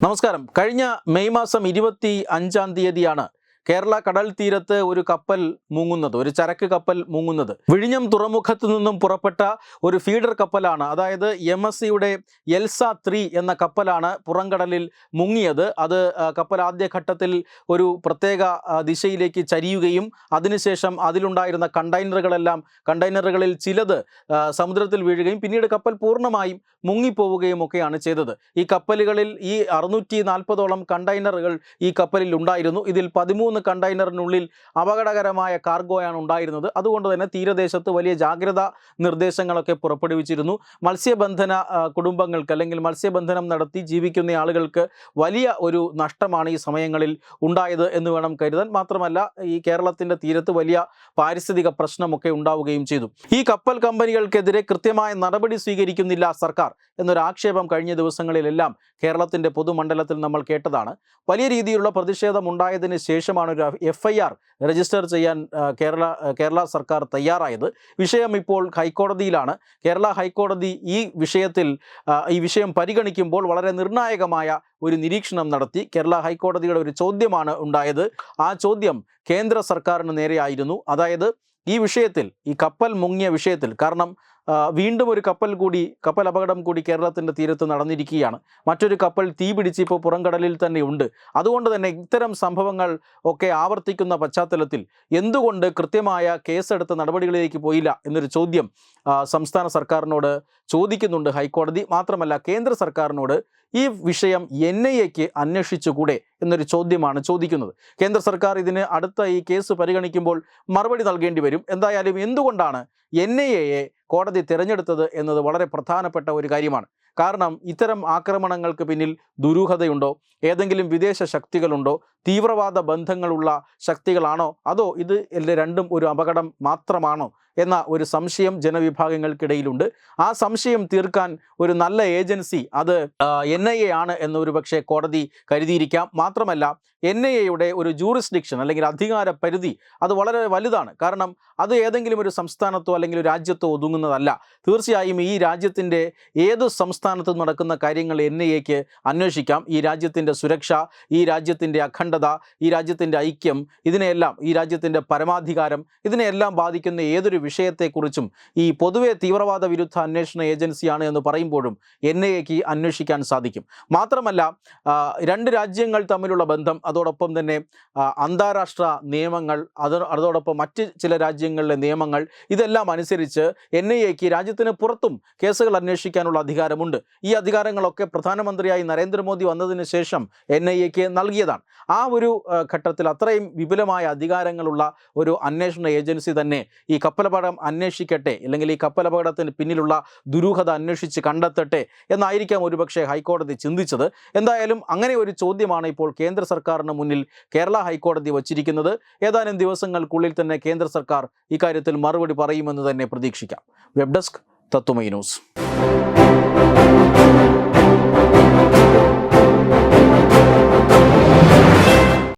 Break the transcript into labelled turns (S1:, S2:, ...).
S1: നമസ്കാരം. കഴിഞ്ഞ മെയ് മാസം ഇരുപത്തി അഞ്ചാം തീയതിയാണ് കേരള കടൽ തീരത്ത് ഒരു കപ്പൽ മുങ്ങുന്നത് ഒരു ചരക്ക് കപ്പൽ മുങ്ങുന്നത്. വിഴിഞ്ഞം തുറമുഖത്ത് നിന്നും പുറപ്പെട്ട ഒരു ഫീഡർ കപ്പലാണ്. അതായത് എം എസ് സിയുടെ എൽസ ത്രീ എന്ന കപ്പലാണ് പുറംകടലിൽ മുങ്ങിയത്. അത് കപ്പൽ ആദ്യഘട്ടത്തിൽ ഒരു പ്രത്യേക ദിശയിലേക്ക് ചരിയുകയും അതിനുശേഷം അതിലുണ്ടായിരുന്ന കണ്ടെയ്നറുകളെല്ലാം കണ്ടെയ്നറുകളിൽ ചിലത് സമുദ്രത്തിൽ വീഴുകയും പിന്നീട് കപ്പൽ പൂർണമായും മുങ്ങിപ്പോവുകയും ഒക്കെയാണ് ചെയ്തത്. ഈ കപ്പലുകളിൽ ഈ അറുന്നൂറ്റി നാൽപ്പതോളം കണ്ടെയ്നറുകൾ ഈ കപ്പലിൽ ഉണ്ടായിരുന്നു. ഇതിൽ പതിമൂന്ന് കണ്ടെയ്നറിനുള്ളിൽ അപകടകരമായ കാർഗോയാണ് ഉണ്ടായിരുന്നത്. അതുകൊണ്ട് തന്നെ തീരദേശത്ത് വലിയ ജാഗ്രതാ നിർദ്ദേശങ്ങളൊക്കെ പുറപ്പെടുവിച്ചിരുന്നു. മത്സ്യബന്ധന കുടുംബങ്ങൾക്ക് അല്ലെങ്കിൽ മത്സ്യബന്ധനം നടത്തി ജീവിക്കുന്ന ആളുകൾക്ക് വലിയ ഒരു നഷ്ടമാണ് ഈ സമയങ്ങളിൽ ഉണ്ടായത് എന്ന് വേണം കരുതാൻ. മാത്രമല്ല ഈ കേരളത്തിന്റെ തീരത്ത് വലിയ പാരിസ്ഥിതിക പ്രശ്നമൊക്കെ ഉണ്ടാവുകയും ചെയ്തു. ഈ കപ്പൽ കമ്പനികൾക്കെതിരെ കൃത്യമായ നടപടി സ്വീകരിക്കുന്നില്ല സർക്കാർ എന്നൊരു ആക്ഷേപം കഴിഞ്ഞ ദിവസങ്ങളിലെല്ലാം കേരളത്തിന്റെ പൊതുമണ്ഡലത്തിൽ നമ്മൾ കേട്ടതാണ്. വലിയ രീതിയിലുള്ള പ്രതിഷേധം ഉണ്ടായതിന് ശേഷമാണ് ഒരു എഫ് ഐ ആർ രജിസ്റ്റർ ചെയ്യാൻ കേരള കേരള സർക്കാർ തയ്യാറായത്. വിഷയം ഇപ്പോൾ ഹൈക്കോടതിയിലാണ്. കേരള ഹൈക്കോടതി ഈ വിഷയത്തിൽ ഈ വിഷയം പരിഗണിക്കുമ്പോൾ വളരെ നിർണായകമായ ഒരു നിരീക്ഷണം നടത്തി. കേരള ഹൈക്കോടതിയുടെ ഒരു ചോദ്യമാണ് ഉണ്ടായത്. ആ ചോദ്യം കേന്ദ്ര സർക്കാരിന് നേരെയായിരുന്നു. അതായത് ഈ വിഷയത്തിൽ ഈ കപ്പൽ മുങ്ങിയ വിഷയത്തിൽ കാരണം വീണ്ടും ഒരു കപ്പൽ കൂടി കപ്പൽ അപകടം കൂടി കേരളത്തിന്റെ തീരത്ത് നടന്നിരിക്കുകയാണ്. മറ്റൊരു കപ്പൽ തീ പിടിച്ച് ഇപ്പോൾ പുറംകടലിൽ തന്നെ ഉണ്ട്. അതുകൊണ്ട് തന്നെ ഇത്തരം സംഭവങ്ങൾ ഒക്കെ ആവർത്തിക്കുന്ന പശ്ചാത്തലത്തിൽ എന്തുകൊണ്ട് കൃത്യമായ കേസെടുത്ത നടപടികളിലേക്ക് പോയില്ല എന്നൊരു ചോദ്യം സംസ്ഥാന സർക്കാരിനോട് ചോദിക്കുന്നുണ്ട് ഹൈക്കോടതി. മാത്രമല്ല കേന്ദ്ര സർക്കാരിനോട് ഈ വിഷയം എൻ ഐ എക്ക് അന്വേഷിച്ചുകൂടെ എന്നൊരു ചോദ്യമാണ് ചോദിക്കുന്നത്. കേന്ദ്ര സർക്കാർ ഇതിന് അടുത്ത ഈ കേസ് പരിഗണിക്കുമ്പോൾ മറുപടി നൽകേണ്ടി വരും. എന്തായാലും എന്തുകൊണ്ടാണ് എൻ ഐ എയെ കോടതി തിരഞ്ഞെടുത്തത് എന്നത് വളരെ പ്രധാനപ്പെട്ട ഒരു കാര്യമാണ്. കാരണം ഇത്തരം ആക്രമണങ്ങൾക്ക് പിന്നിൽ ദുരൂഹതയുണ്ടോ? ഏതെങ്കിലും വിദേശ ശക്തികളുണ്ടോ? തീവ്രവാദ ബന്ധങ്ങളുള്ള ശക്തികളാണോ? അതോ ഇത് രണ്ടും ഒരു അപകടം മാത്രമാണോ? എന്ന ഒരു സംശയം ജനവിഭാഗങ്ങൾക്കിടയിലുണ്ട്. ആ സംശയം തീർക്കാൻ ഒരു നല്ല ഏജൻസി അത് എൻ ഐ എ ആണ് എന്നൊരു പക്ഷേ കോടതി കരുതിയിരിക്കാം. മാത്രമല്ല എൻ ഐ എയുടെ ഒരു ജൂറിസ്ഡിക്ഷൻ അല്ലെങ്കിൽ അധികാര പരിധി അത് വളരെ വലുതാണ്. കാരണം അത് ഏതെങ്കിലും ഒരു സംസ്ഥാനത്തോ അല്ലെങ്കിൽ ഒരു രാജ്യത്തോ ഒതുങ്ങുന്നതല്ല. തീർച്ചയായും ഈ രാജ്യത്തിന്റെ ഏത് സംസ്ഥാനത്ത് നടക്കുന്ന കാര്യങ്ങൾ എൻ ഐ എക്ക് അന്വേഷിക്കാം. ഈ രാജ്യത്തിന്റെ സുരക്ഷ ഈ രാജ്യത്തിന്റെ അഖണ്ഡത ഈ രാജ്യത്തിന്റെ ഐക്യം ഇതിനെയെല്ലാം ഈ രാജ്യത്തിന്റെ പരമാധികാരം ഇതിനെയെല്ലാം ബാധിക്കുന്ന ഏതൊരു വിഷയത്തെക്കുറിച്ചും ഈ പൊതുവെ തീവ്രവാദ വിരുദ്ധ അന്വേഷണ ഏജൻസിയാണ് എന്ന് പറയുമ്പോഴും എൻ ഐ അന്വേഷിക്കാൻ സാധിക്കും. മാത്രമല്ല രണ്ട് രാജ്യങ്ങൾ തമ്മിലുള്ള ബന്ധം അതോടൊപ്പം തന്നെ അന്താരാഷ്ട്ര നിയമങ്ങൾ അത് അതോടൊപ്പം മറ്റ് ചില രാജ്യങ്ങളിലെ നിയമങ്ങൾ ഇതെല്ലാം അനുസരിച്ച് എൻ ഐ രാജ്യത്തിന് പുറത്തും കേസുകൾ അന്വേഷിക്കാനുള്ള അധികാരമുണ്ട്. ഈ അധികാരങ്ങളൊക്കെ പ്രധാനമന്ത്രിയായി നരേന്ദ്രമോദി വന്നതിന് ശേഷം എൻ ഐ എക്ക് നൽകിയതാണ്. ആ ഒരു ഘട്ടത്തിൽ അത്രയും വിപുലമായ അധികാരങ്ങളുള്ള ഒരു അന്വേഷണ ഏജൻസി തന്നെ ഈ കപ്പലപകടം അന്വേഷിക്കട്ടെ അല്ലെങ്കിൽ ഈ കപ്പലപകടത്തിന് പിന്നിലുള്ള ദുരൂഹത അന്വേഷിച്ച് കണ്ടെത്തട്ടെ എന്നായിരിക്കാം ഒരുപക്ഷെ ഹൈക്കോടതി ചിന്തിച്ചത്. എന്തായാലും അങ്ങനെ ഒരു ചോദ്യമാണ് ഇപ്പോൾ കേന്ദ്ര സർക്കാരിന് മുന്നിൽ കേരള ഹൈക്കോടതി വച്ചിരിക്കുന്നത്. ഏതാനും ദിവസങ്ങൾക്കുള്ളിൽ തന്നെ കേന്ദ്ര സർക്കാർ ഇക്കാര്യത്തിൽ മറുപടി പറയുമെന്ന് തന്നെ പ്രതീക്ഷിക്കാം. Web desk Tatwamayi news.